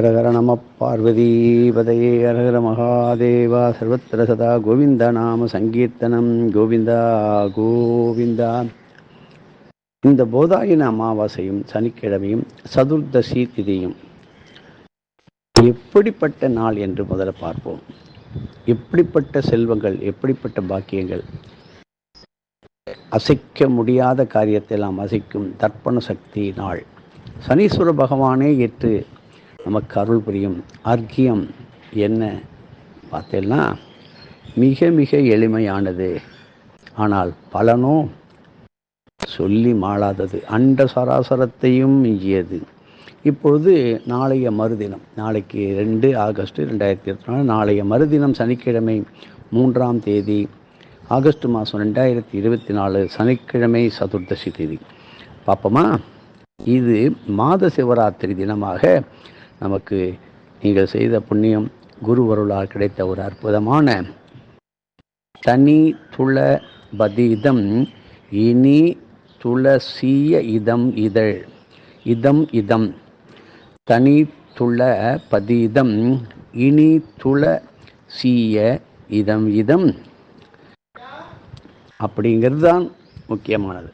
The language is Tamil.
ஹரஹர நம பார்வதீபதையே ஹரஹர மகாதேவா சர்வத்திர சதா கோவிந்த நாம சங்கீர்த்தனம். கோவிந்தா கோவிந்தா. இந்த போதாயின அமாவாசையும் சனிக்கிழமையும் சதுர்தசி திதியும் எப்படிப்பட்ட நாள் என்று முதல்ல பார்ப்போம். எப்படிப்பட்ட செல்வங்கள் எப்படிப்பட்ட பாக்கியங்கள்? அசைக்க முடியாத காரியத்தை எல்லாம் அசைக்கும் தர்ப்பண சக்தி நாள். சனீஸ்வர பகவானே ஏற்று நமக்கு அருள் புரியும் அர்க்கியம் என்ன பார்த்தேன்னா மிக மிக எளிமையானது. ஆனால் பலனோ சொல்லி மாளாதது. அண்ட சராசரத்தையும் மிஞ்சியது. இப்பொழுது நாளைய மறுதினம் நாளைக்கு ரெண்டு ஆகஸ்ட் ரெண்டாயிரத்தி இருபத்தி நாலு நாளைய மறுதினம் சனிக்கிழமை மூன்றாம் தேதி ஆகஸ்ட் மாதம் ரெண்டாயிரத்தி இருபத்தி நாலு சனிக்கிழமை சதுர்தசி தேதி. பார்ப்போமா? இது மாத சிவராத்திரி தினமாக நமக்கு நீங்கள் செய்த புண்ணியம் குருவருளால் கிடைத்த ஒரு அற்புதமான தனி துள பதீதம் இனி துளசிய இதம் இதழ். இதம் இதம். தனி துள பதீதம் இனி துள சீய இதம் இதம். அப்படிங்கிறது தான் முக்கியமானது.